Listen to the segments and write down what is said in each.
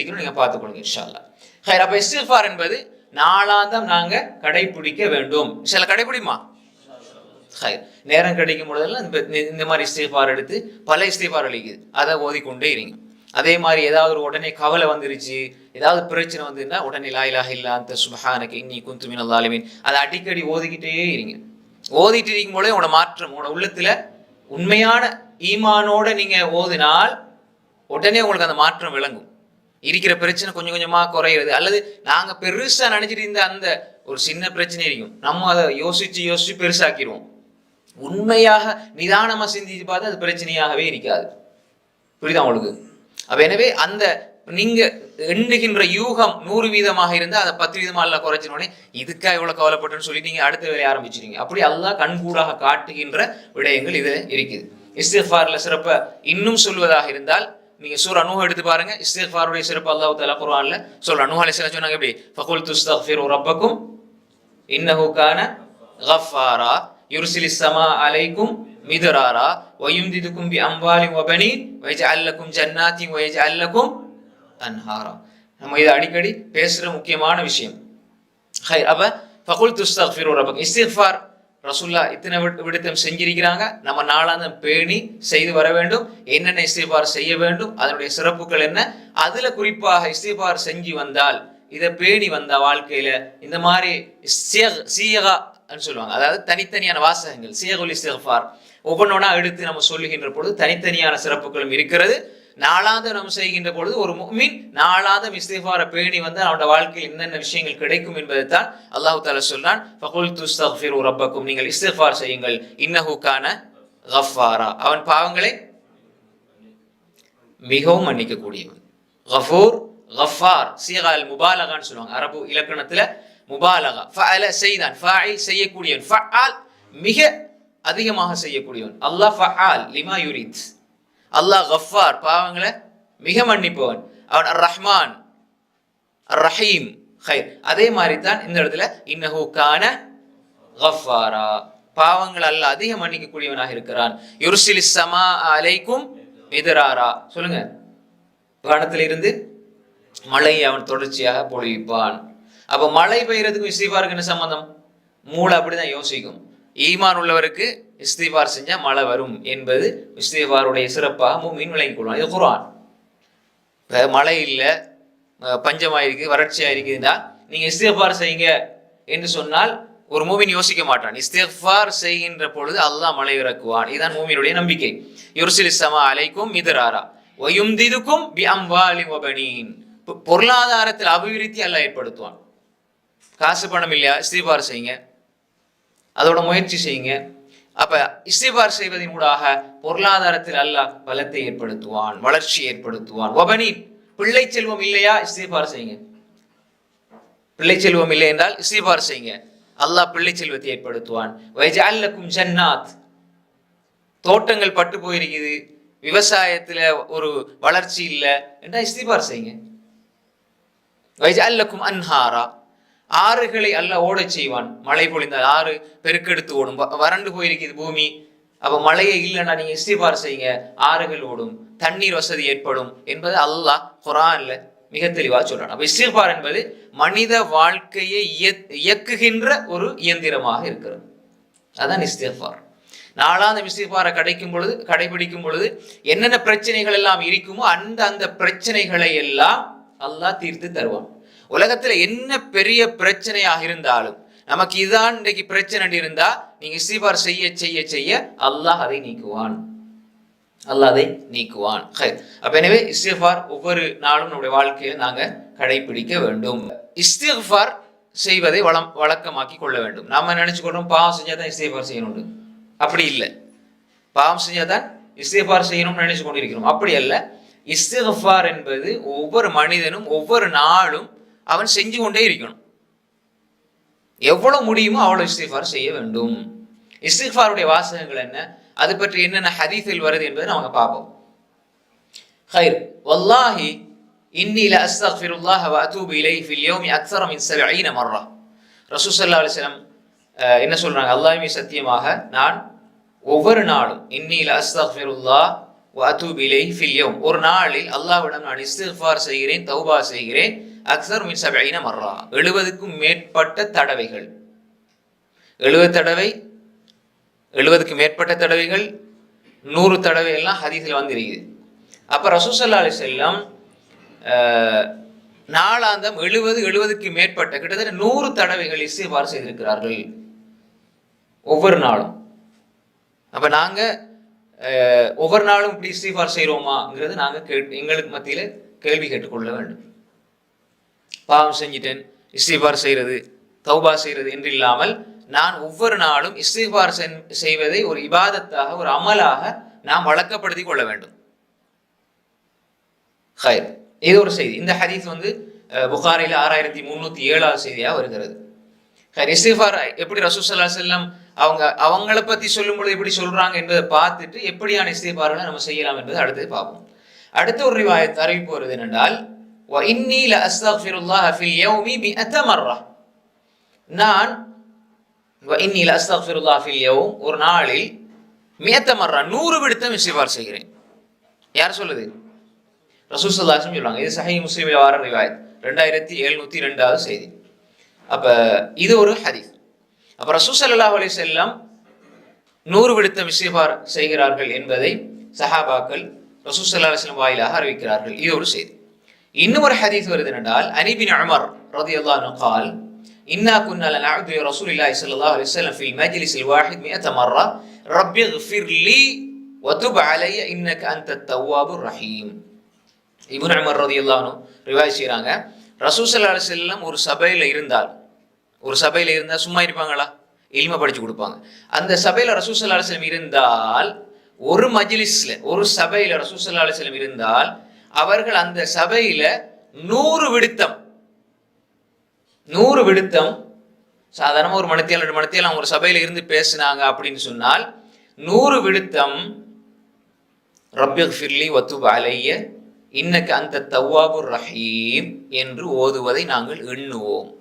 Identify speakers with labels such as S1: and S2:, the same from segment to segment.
S1: நீங்க பார்த்துக்கொள்ளுங்க இன்ஷால்லா ஹைர் அப்ப இஸ்திஃபார் என்பது நாளாந்தம் நாங்க கடைபிடிக்க வேண்டும். சில கடைபிடிமா ஹைர் நேரம் கிடைக்கும் பொழுதெல்லாம் இந்த இந்த மாதிரி இஸ்திஃபார் எடுத்து பல இஸ்திஃபார் அளிக்குது. அதை ஓதிக்கொண்டே இருங்க. அதே மாதிரி ஏதாவது ஒரு உடனே கவலை வந்துருச்சு ஏதாவது பிரச்சனை வந்துருந்தா உடனே லா இலாஹ இல்லா அந்த சுபஹானக்கு இன்னி குந்து மினல் அதை அடிக்கடி ஓதிக்கிட்டே இருங்க. ஓதிட்டு இருக்கும் பொழுது உங்களோட மாற்றம் உங்களோட உள்ளத்தில் உண்மையான ஈமானோட நீங்கள் ஓதினால் உடனே உங்களுக்கு அந்த மாற்றம் விளங்கும். இருக்கிற பிரச்சனை கொஞ்சம் கொஞ்சமா குறையிறது. அல்லது நாங்க பெருசா நினைச்சிட்டு இருந்த அந்த ஒரு சின்ன பிரச்சனை இருக்கும் நம்ம அதை யோசிச்சு யோசிச்சு பெருசாக்கிடுவோம். உண்மையாக நிதானமா சிந்திச்சு பார்த்தா அது பிரச்சனையாகவே இருக்காது. புரியுதா உங்களுக்கு? அப்ப எனவே அந்த நீங்க எண்ணுகின்ற யூகம் நூறு வீதமாக இருந்தால் அதை பத்து வீதமாக எல்லாம் குறைச்சினோடனே இதுக்காக இவ்வளவு கவலைப்பட்டுன்னு சொல்லி நீங்க அடுத்த வேலையை ஆரம்பிச்சிருங்க அப்படி அல்லாஹ் கண்கூடாக காட்டுகின்ற விடயங்கள் இதுல இருக்குது. இஸ்திஃபார்ல சிறப்ப இன்னும் சொல்வதாக இருந்தால் நீங்க சூர் அனுஹ எடுத்து பாருங்க. இஸ்திஃபாருடைய சிறப்பு அல்லாஹ் தலா குர்ஆன்ல சொல்ற அனுஹ அலைஹிஸ்ஸலாம் சொன்னாங்க எப்படி? ஃபகுல் துஸ்தக்ஃபிரு ரப்பக்கும் இன்னஹு கான கஃபாரா யுர்சிலிஸ் ஸமா அலைக்கும் மிதராரா வயும்திதுக்கும் பி அம்வாலின் வபனீன் வயஜஅல் லக்கும் ஜன்னாத்தின் வயஜஅல் அல்லக்கும் அன்ஹாரா. நம்ம இதை அடிக்கடி பேசுற முக்கியமான விஷயம். ஹை அப்ப ஃபகுல் துஸ்தக்ஃபிரு ரப்பக்கும். இஸ்திஃபார் ரசுல்லா இத்தனை விட- விடுத்தம் செஞ்சிருக்கிறாங்க. நம்ம நாளாந்தம் பேணி செய்து வர வேண்டும். என்னென்ன இஸ்திஃபார் செய்ய வேண்டும்? அதனுடைய சிறப்புகள் என்ன? அதுல குறிப்பாக இஸ்திஃபார் செஞ்சு வந்தால் இதை பேணி வந்த வாழ்க்கையில இந்த மாதிரி சியக் சீயகா சொல்லுவாங்க. அதாவது தனித்தனியான வாசகங்கள் சியகுல் இஸ்திஃபார். ஒவ்வொன்றா எடுத்து நம்ம சொல்லுகின்ற பொழுது தனித்தனியான சிறப்புகளும் இருக்கிறது. நாளாந்தம் செய்கின்ற பொழுது ஒரு மீன் நாளாந்தம் இஸ்திஃபாரை பேணி வந்து அவனோட வாழ்க்கையில் என்னென்ன விஷயங்கள் கிடைக்கும் என்பதை தான் அல்லாஹ் தாலா சொல்றான் ஃபகுல் துஸ்தக்ஃபிரு ரப்பக்கும் நீங்கள் இஸ்திஃபார் செய்யுங்கள். இன்னஹுக்கான கஃபாரா அவன் பாவங்களை மிகவும் மன்னிக்கக்கூடியவன். கஃபூர் கஃபார் சீகால் முபாலகான்னு சொல்லுவாங்க. அரபு இலக்கணத்துல முபாலகா. ஃபஅல செய்தான். ஃபஅல் செய்யக்கூடியவன். ஃபஅல் மிக அதிகமாக செய்யக்கூடியவன். அல்லாஹ் ஃபஅல் லிமா யுரித். அல்லாஹ் கஃபார் பாவங்களை மிக மன்னிப்பவன். அவன் அர் ரஹ்மான் அர் ரஹீம் ஹைர் அதே மாதிரி தான் இந்த இடத்துல இன்னஹு கான கஃபாரா. பாவங்கள் அல்லாஹ் அதிக மன்னிக்கக்கூடியவனாக இருக்கிறான். யுர்சிலி சமா அலைக்கும் எதிராரா சொல்லுங்க. வானத்திலிருந்து மழையை அவன் தொடர்ச்சியாக பொழிவிப்பான் அப்போ மழை பெய்யறதுக்கும் இஸ்திஃபாருக்கு என்ன சம்மந்தம் மூளை அப்படிதான் யோசிக்கும். ஈமான் உள்ளவருக்கு இஸ்திஃபார் செஞ்சால் மழை வரும் என்பது இஸ்திஃபாருடைய சிறப்பாக மீன் விளங்கிக் கொள்வான் இது குரான் மழை இல்லை பஞ்சமாயிருக்கு வறட்சியாக இருக்குதுன்னா நீங்கள் இஸ்திஃபார் செய்யுங்க என்று சொன்னால் ஒரு மூமின் யோசிக்க மாட்டான். இஸ்திஃபார் செய்கின்ற பொழுது அல்லாஹ் மழை இறக்குவான் இதுதான் மூமினுடைய நம்பிக்கை. யுர்சில் சமா அலைக்கும் மிதராரா. ஒயும்திதுக்கும் பி அம்வாலி வபனீன். பொருளாதாரத்தில் அபிவிருத்தி அல்ல ஏற்படுத்துவான். காசு பணம் இல்லையா? இஸ்திஃபார் செய்யுங்க. அதோட முயற்சி செய்யுங்க. அப்ப இஸ்திபார் செய்வதன் ஊடாக பொருளாதாரத்தில் அல்லாஹ் பலத்தை ஏற்படுத்துவான் வளர்ச்சி ஏற்படுத்துவான். வபனீன் பிள்ளை செல்வம் இல்லையா? இஸ்திபார் செய்யுங்க. பிள்ளை செல்வம் இல்லை என்றால் இஸ்திபார் செய்யுங்க. அல்லாஹ் பிள்ளை செல்வத்தை ஏற்படுத்துவான். வைஜஅல்லக்கும் ஜன்னாத். தோட்டங்கள் பட்டு போயிருக்குது. விவசாயத்துல ஒரு வளர்ச்சி இல்லை என்றால் இஸ்திபார் செய்யுங்க. வைஜஅல்லக்கும் அன்ஹாரா. ஆறுகளை அல்லாஹ் ஓடச் செய்வான். மழை பொழிந்தால் ஆறு பெருக்கெடுத்து ஓடும். வ- வறண்டு போயிருக்குது பூமி. அப்போ மழையே இல்லைன்னா நீங்கள் இஸ்திபார் செய்யுங்க. ஆறுகள் ஓடும். தண்ணீர் வசதி ஏற்படும் என்பது அல்லாஹ் குரான்ல மிக தெளிவா சொல்றான். அப்போ இஸ்திபார் என்பது மனித வாழ்க்கையை இயக்குகின்ற ஒரு இயந்திரமாக இருக்கிறது. அதான் இஸ்திஃபார். நாளாந்த இஸ்திஃபாரை கிடைக்கும் பொழுது கடைபிடிக்கும் பொழுது என்னென்ன பிரச்சனைகள் எல்லாம் இருக்குமோ அந்த அந்த பிரச்சனைகளை எல்லாம் அல்லாஹ் தீர்த்து தருவான். உலகத்துல என்ன பெரிய பிரச்சனையாக இருந்தாலும் நமக்கு இதான் இன்றைக்கு பிரச்சனை இருந்தா நீங்க இஸ்திஃபார் செய்ய செய்ய செய்ய அல்லாஹ் அதை நீக்குவான். அல்லாஹ் அதை நீக்குவான். அப்ப எனவே இஸ்திஃபார் ஒவ்வொரு நாளும் நம்முடைய வாழ்க்கையில நாங்க கடைபிடிக்க வேண்டும். இஸ்திஃபார் செய்வதை வளம் வழக்கமாக்கி கொள்ள வேண்டும். நாம நினைச்சுக்கொள்றோம் பாவம் செஞ்சாதான் இஸ்திஃபார் செய்யணும் அப்படி இல்லை. பாவம் செஞ்சாதான் இஸ்திஃபார் செய்யணும்னு நினைச்சு கொண்டிருக்கிறோம் அப்படி அல்ல. இஸ்திஃபார் என்பது ஒவ்வொரு மனிதனும் ஒவ்வொரு நாளும் அவன் செஞ்சு கொண்டே இருக்கணும். எவ்வளவு முடியுமோ அவ்வளோ இஸ்திஃபார் செய்ய வேண்டும். இஸ்திஃபாருடைய வாசகங்கள் என்ன? அது பற்றி என்னென்ன ஹதீஸில் வருது என்பதை நாங்கள் பார்ப்போம். ஹைர். வல்லாஹி இன்னி ல அஸ்தக்ஃபிருல்லாஹ வ அதூபு இலைஹி ஃபில் யௌமி அக்ஸர மின் சபஈன மர்ரா. ரசூசல்லா அலிஸ்லாம் என்ன சொல்றாங்க? அல்லாஹ்மே சத்தியமாக நான் ஒவ்வொரு நாளும் இன்னி ல அஸ்தக்ஃபிருல்லாஹ் வ அதூபு இலைஹி ஒரு நாளில் அல்லாஹ்விடம் நான் இஸ்திஃபார் செய்கிறேன் தௌபா செய்கிறேன். அக்சர் மின் சபைன மர்ரா. எழுபதுக்கும் மேற்பட்ட தடவைகள். எழுபது தடவை எழுபதுக்கு மேற்பட்ட தடவைகள் நூறு தடவை எல்லாம் ஹதீஸில் வந்துருக்குது. அப்போ ரசூசல்லா அலி செல்லம் நாளாந்தம் எழுபது எழுபதுக்கு மேற்பட்ட கிட்டத்தட்ட நூறு தடவைகள் இசைவாறு செய்திருக்கிறார்கள். ஒவ்வொரு நாளும். அப்போ நாங்கள் ஒவ்வொரு நாளும் இப்படி இஸ்திஃபார் செய்கிறோமாங்கிறது நாங்கள் கேட்டு எங்களுக்கு மத்தியில் கேள்வி கேட்டுக்கொள்ள வேண்டும். பாவம் செஞ்சிட்டேன் இஸ்திஃபார் செய்கிறது தௌபா செய்கிறது என்று இல்லாமல் நான் ஒவ்வொரு நாளும் இஸ்திபார் செய்வதை ஒரு இபாதத்தாக ஒரு அமலாக நாம் வழக்கப்படுத்தி கொள்ள வேண்டும். ஹயர் இது ஒரு செய்தி. இந்த ஹதீஸ் வந்து புகாரில் ஆறாயிரத்தி முந்நூற்றி ஏழாவது செய்தியாக வருகிறது. ஹயர் இஸ்திஃபார் எப்படி ரசூசல்லா செல்லம் அவங்க அவங்கள பற்றி சொல்லும் பொழுது எப்படி சொல்கிறாங்க என்பதை பார்த்துட்டு எப்படியான இஸ்திஃபார்களை நம்ம செய்யலாம் என்பதை அடுத்து பார்ப்போம். அடுத்த ஒரு ரிவாயத் அறிவிப்பு வருது என்னென்றால் இன்னி ல அஸ்தக்ஃபிருல்லாஹ ஃபில் யௌமி பி அத்தமர்ரா நான் இன்னி ல அஸ்தக்ஃபிருல்லாஹ ஒரு நாளில் மியத்தமர்ரா நூறு விடுத்தம் இஸ்திஃபார் செய்கிறேன். யார் சொல்லுது? ரசூசல்லாசம் சொல்லுவாங்க இது சஹி முஸ்லீம் வார ரிவாயத். ரெண்டாயிரத்தி எழுநூற்றி ரெண்டாவது செய்தி. அப்போ இது ஒரு ஹதீஸ். அப்போ ரசூசல்லா அலி செல்லம் நூறு விடுத்தம் இஸ்திஃபார் செய்கிறார்கள் என்பதை சஹாபாக்கள் ரசூசல்லா அலிஸ்லம் வாயிலாக அறிவிக்கிறார்கள். இது ஒரு செய்தி. இன்னும் ஒரு ஹதீஸ் வருது என்றால் அனிபின் அமர் ரதி அல்லாஹ் கால் இன்னா குன்னால நஅது ரசூலில்லாஹி ஸல்லல்லாஹு அலைஹி வஸல்லம் ஃபில் மஜ்லிஸில் வாஹித் 100 மர்ர ரப்பி இஃபிர் லி வதுப் அலைய இன்னக அன்த தவ்வாபுர் ரஹீம். இப்னு உமர் ரலியல்லாஹு அன்ஹு ரிவாய் செய்கிறாங்க ரசூல் ஸல்லல்லாஹு அலைஹி வஸல்லம் ஒரு சபையில் இருந்தால் ஒரு சபையில் இருந்தால் சும்மா இருப்பாங்களா? இல்ம படிச்சு கொடுப்பாங்க. அந்த சபையில் ரசூல் ஸல்லல்லாஹு அலைஹி வஸல்லம் இருந்தால் ஒரு மஜ்லிஸ்ல ஒரு சபையில் ரசூல் ஸல்லல்லாஹு அலைஹி வஸல்லம் இருந்தால் அவர்கள் அந்த சபையில நூறு விடுத்தம். நூறு விடுத்தம். சாதாரணமாக ஒரு மணித்தியால் ரெண்டு மணித்தியால் அவங்க ஒரு சபையில் இருந்து பேசினாங்க அப்படின்னு சொன்னால் நூறு விடுத்தம் ரப்யக் ஃபிர்லி வத்துப் அலைய இன்னக்கு அந்த தவ்வாபு ரஹீம் என்று ஓதுவதை நாங்கள் எண்ணுவோம்.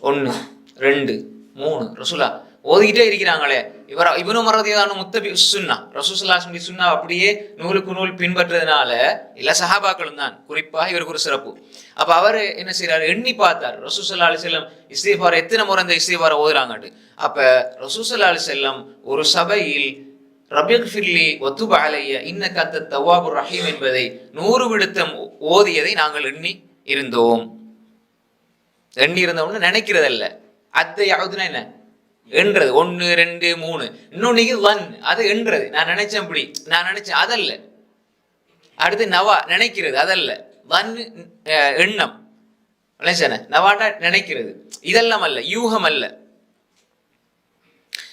S1: ஒன்று ரெண்டு மூணு. ரசுலா ஓதிக்கிட்டே இருக்கிறாங்களே. இவர் இவனு மறதியான முத்த சுன்னா. ரசூசல்லாசனுடைய சுன்னா அப்படியே நூலுக்கு நூல் பின்பற்றதுனால எல்லா சஹாபாக்களும் தான். குறிப்பாக இவருக்கு ஒரு சிறப்பு. அப்ப அவர் என்ன செய்யறாரு எண்ணி பார்த்தார். ரசூசல்லா அலி செல்லம் இஸ்தீஃபார் எத்தனை முறை இந்த இஸ்தீஃபாரை ஓதுறாங்கட்டு அப்ப ரசூசல்லா அலி செல்லம் ஒரு சபையில் ரபியக் ஃபிர்லி ஒத்துப அலைய இன்ன கத்த தவாபு ரஹீம் என்பதை நூறு விடுத்தம் ஓதியதை நாங்கள் எண்ணி இருந்தோம். எண்ணி இருந்தோம்னு நினைக்கிறதல்ல. அத்தை யாவதுன்னா என்ன? என்றது. ஒன்று ரெண்டு மூணு. இன்னொன்னைக்கு ஒன் அது என்றது. நான் நினைச்சேன் இப்படி. நான் நினைச்சேன் அதல்ல. அடுத்து நவா நினைக்கிறது அதல்ல. வன் எண்ணம். நினைச்சேன? நவாட்டா நினைக்கிறது. இதெல்லாம் அல்ல. யூகம் அல்ல.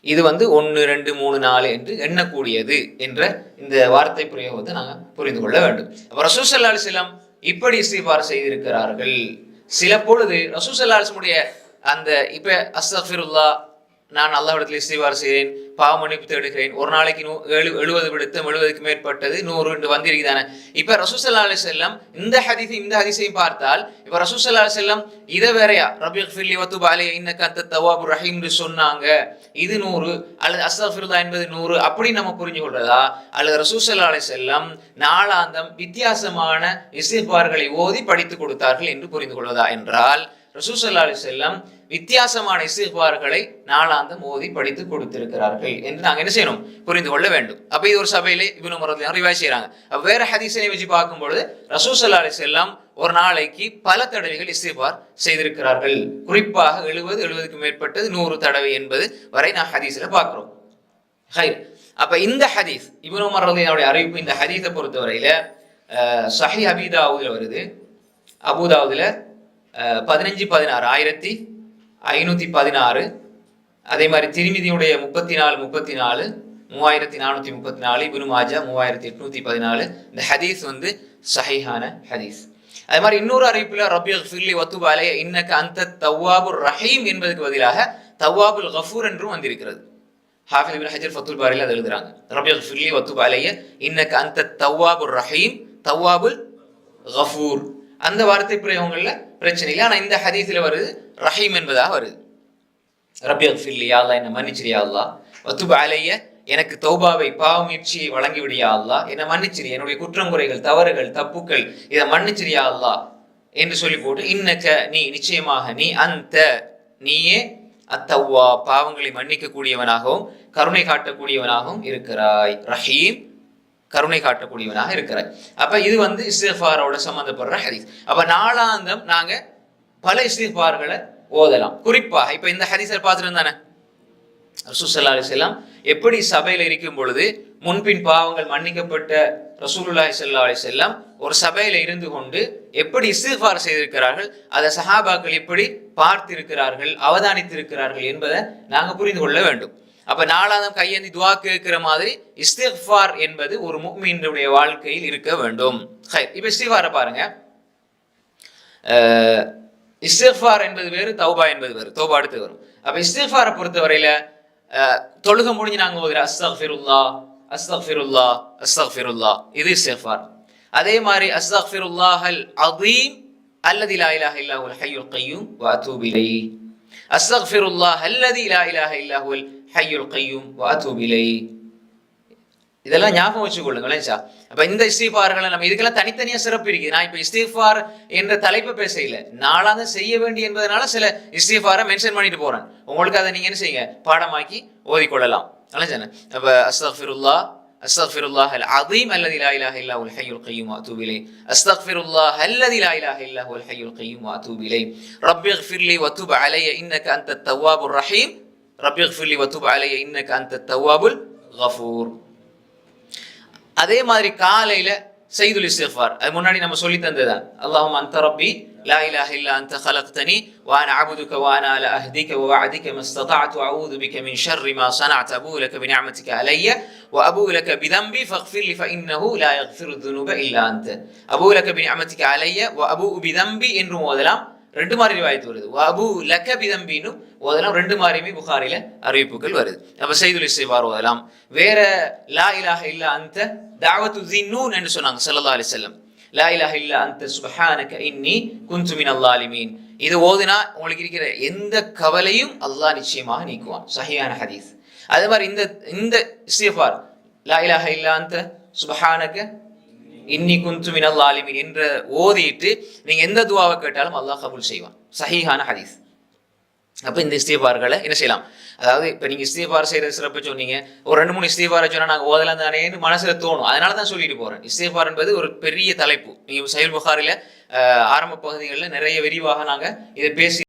S1: இது வந்து ஒன்று ரெண்டு மூணு நாலு என்று எண்ணக்கூடியது என்ற இந்த வார்த்தை பிரயோகத்தை நாங்கள் புரிந்து கொள்ள வேண்டும். அப்போ ரசூசல்லா அலிஸ்லாம் இப்படி இஸ்திபார் செய்திருக்கிறார்கள். சில பொழுது ரசூசல்லா அலிஸ்முடைய அந்த இப்போ அஸ்தஃபிருல்லா நான் அல்லாஹிடத்தில் இஸ்திவார் செய்கிறேன் பாவ மன்னிப்பு தேடுகிறேன். ஒரு நாளைக்கு நூ எழு எழுபது விடுத்தம் எழுபதுக்கு மேற்பட்டது நூறு என்று வந்திருக்குதானே இப்போ ரசூசல்லா அலி செல்லம் இந்த ஹதீஸ் இந்த ஹதீஸையும் பார்த்தால் இப்போ ரசூசல்லா அலி செல்லம் இதை வேறையா? ரபிக் ஃபில்லி வத்து பாலே ரஹீம் என்று தவாபு சொன்னாங்க. இது நூறு அல்லது அஸ்தஃபிருல்லா என்பது நூறு அப்படி நம்ம புரிஞ்சு கொள்றதா? அல்லது ரசூசல்லா அலி செல்லம் நாளாந்தம் வித்தியாசமான இசைப்பார்களை ஓதி படித்து கொடுத்தார்கள் என்று புரிந்து கொள்வதா? என்றால் ரசூசல்லா அலி செல்லம் வித்தியாசமான இசைப்பார்களை நாளாந்தம் மோதி படித்து கொடுத்திருக்கிறார்கள் என்று நாங்கள் என்ன செய்யணும்? புரிந்து கொள்ள வேண்டும். அப்ப இது ஒரு சபையிலே இவனு முறதுல ரிவாய் செய்யறாங்க வேற ஹதீசனை வச்சு பார்க்கும் பொழுது ரசூசல்லா அலி ஒரு நாளைக்கு பல தடவைகள் இசைபார் செய்திருக்கிறார்கள். குறிப்பாக எழுபது எழுபதுக்கு மேற்பட்டது நூறு தடவை என்பது வரை நான் ஹதீஸ்ல பார்க்குறோம். ஹை அப்ப இந்த ஹதீஸ் இவனு மரதையோடைய அறிவிப்பு இந்த ஹதீஸை பொறுத்தவரையில சஹி அபிதாவுதுல வருது. அபுதாவுதுல பதினஞ்சு பதினாறு ஆயிரத்தி ஐநூற்றி பதினாறு. அதே மாதிரி திருமிதியுடைய முப்பத்தி நாலு முப்பத்தி நாலு மூவாயிரத்தி நானூற்றி முப்பத்தி நாலு இபுனு மாஜா மூவாயிரத்தி எட்நூற்றி பதினாலு. இந்த ஹதீஸ் வந்து சஹிஹான ஹதீஸ். அதே மாதிரி இன்னொரு அறிவிப்பில் ரபியல் ஃபில்லி வத்துபாலே இன்னக்கு அந்த தவ்வாபுர் ரஹீம் என்பதற்கு பதிலாக தவ்வாபுல் கஃபூர் என்றும் வந்திருக்கிறது. ஹாஃபில் இபின் ஹஜர் ஃபத்துல் பாரில் அதை எழுதுறாங்க. ரபியல் ஃபில்லி வத்துபாலேய இன்னக்கு அந்த தவ்வாபுர் ரஹீம் தவ்வாபுல் கஃபூர். அந்த வார்த்தை பிரயோகங்களில் பிரச்சனை இல்லை. ஆனால் இந்த ஹதீஸில் வருது ரஹீம் என்பதாக வருது. ரபியல் ஃபில்லியா அல்லா என்னை மன்னிச்சிரியா அல்லா வத்துப அலைய எனக்கு தௌபாவை பாவமுயற்சியை வழங்கிவிடியா அல்லா என்னை மன்னிச்சிரு என்னுடைய குற்றம் குறைகள் தவறுகள் தப்புக்கள் இதை மன்னிச்சிரியா அல்லா என்று சொல்லி போட்டு இன்னக்க நீ நிச்சயமாக நீ அந்த நீயே அத்தவ்வா பாவங்களை மன்னிக்கக்கூடியவனாகவும் கருணை காட்டக்கூடியவனாகவும் இருக்கிறாய். ரஹீம் கருணை காட்டக்கூடியவனாக இருக்கிறார். அப்ப இது வந்து இஸ்திஃபாரோட சம்பந்தப்படுற ஹதீஸ். அப்ப நாளாந்தம் நாங்க பல இஸ்திஃபார்களை ஓதலாம். குறிப்பாக இப்ப இந்த ஹரிசர் பார்த்துட்டு தானே? ரசூசல்லா அலிசல்லாம் எப்படி சபையில் இருக்கும் பொழுது முன்பின் பாவங்கள் மன்னிக்கப்பட்ட ரசூலுல்லாஹி ஸல்லல்லாஹு அலைஹி ஒரு சபையில இருந்து கொண்டு எப்படி இஸ்திஃபார் செய்திருக்கிறார்கள் அதை சஹாபாக்கள் எப்படி பார்த்திருக்கிறார்கள் அவதானித்திருக்கிறார்கள் என்பதை நாங்கள் புரிந்து கொள்ள வேண்டும். அப்ப நாலாவது கையேந்தி துவா கேட்கிற மாதிரி இஸ்திஃபார் என்பது ஒரு முக்மீனுடைய வாழ்க்கையில் இருக்க வேண்டும். ஹை இப்ப இஸ்திஃபாரை பாருங்க. அஹ், இஸ்திஃபார் என்பது வேறு தௌபா என்பது வேறு. தௌபா அடுத்து வரும். அப்ப இஸ்திஃபாரை பொறுத்தவரையில அஹ், முடிஞ்சு நாங்க ஓதுற அஸ்தஃபிருல்லா அஸ்தஃபிருல்லா அஸ்தஃபிருல்லா இது இஸ்திஃபார் அதே மாதிரி அஸ்தக்ஃபிருல்லாஹல் அதீம் அல்லதி லா இலாஹ இல்லா ஹையுல் ஹய்யுல் கய்யூம் வ அத்தூபு அல்லதி லா இலாஹ இல்லா ஹுவல் ஹய்யுல் கய்யூம் வ அத்தூபு இலைஹி இதெல்லாம் ஞாபகம் வச்சுக்கொள்ளுங்களேன் சார் அப்ப இந்த இஸ்திஃபார்களை நம்ம இதுக்கெல்லாம் தனித்தனியா சிறப்பு இருக்குது நான் இப்ப இஸ்திஃபார் என்ற தலைப்பு பேசல நாளாக செய்ய வேண்டிய என்பதனால சில இஸ்திஃபாரை மென்ஷன் பண்ணிட்டு போறேன் உங்களுக்கு அதை நீங்க என்ன செய்யுங்க பாடமாக்கி ஓதிக்கொள்ளலாம் அலைஞ்சானே அப்ப அஸ்தக்ஃபிருல்லா أستغفر الله العظيم الذي لا إله إلا هو الحي القيوم وأتوب إليه أستغفر الله الذي لا إله إلا هو الحي القيوم وأتوب إليه رب اغفر لي وتب علي إنك أنت التواب الرحيم رب اغفر لي وتب علي إنك أنت التواب الغفور அதே மாதிரி காலையில செய்துல் இஸ்திஃபார் அது முன்னாடி நம்ம சொல்லி தந்ததுதான் அல்லாஹும் அந்த ரப்பி لا إله إلا أنت خلقتني وأنا عبدك وأنا على أهديك ووعدك ما استطعت وأعوذ بك من شر ما صنعت أبوء لك بنعمتك علي وأبوء لك بذنبي فاغفر لي فإنه لا يغفر الذنوب إلا أنت أبوء لك بنعمتك علي وأبوء بذنبي إن ஓதலாம் ரெண்டு மாதிரி ரிவாயத்து வருது. அபு லக்க பிதம்பின்னு ஓதலாம் ரெண்டு மாதிரியுமே புகாரில அறிவிப்புகள் வருது. அப்ப செய்துல் இஸ்திஃபார் ஓதலாம். வேற லா இலாக இல்லா அந்த தாவத்து தின்னூன் என்று சொன்னாங்க சல்லா அலி செல்லம் லா இலாக இல்லா அந்த சுபஹானக இன்னி குன்சுமின் அல்லாலிமீன் இது ஓதுனா உங்களுக்கு இருக்கிற எந்த கவலையும் அல்லாஹ் நிச்சயமாக நீக்குவான். சஹியான ஹதீஸ். அதே மாதிரி இந்த இந்த இஸ்திஃபார் லா இலாக இல்லா அந்த சுபஹானக இன்னி குந்து மினல் ஆலிமின் என்ற ஓதிட்டு நீங்க எந்த துவாவை கேட்டாலும் அல்லாஹ் கபூல் செய்வான். சஹிஹான ஹதீஸ். அப்ப இந்த இஸ்தீபார்களை என்ன செய்யலாம்? அதாவது இப்ப நீங்க இஸ்தீபார் செய்கிற சிறப்பு சொன்னீங்க. ஒரு ரெண்டு மூணு இஸ்தீபாரை சொன்னா நாங்கள் ஓதலாம் தானேன்னு மனசுல தோணும். அதனால தான் சொல்லிட்டு போறேன். இஸ்தீபார் என்பது ஒரு பெரிய தலைப்பு. நீங்கள் சைல் புகாரில ஆரம்ப பகுதிகளில் நிறைய விரிவாக நாங்க இதை பேசி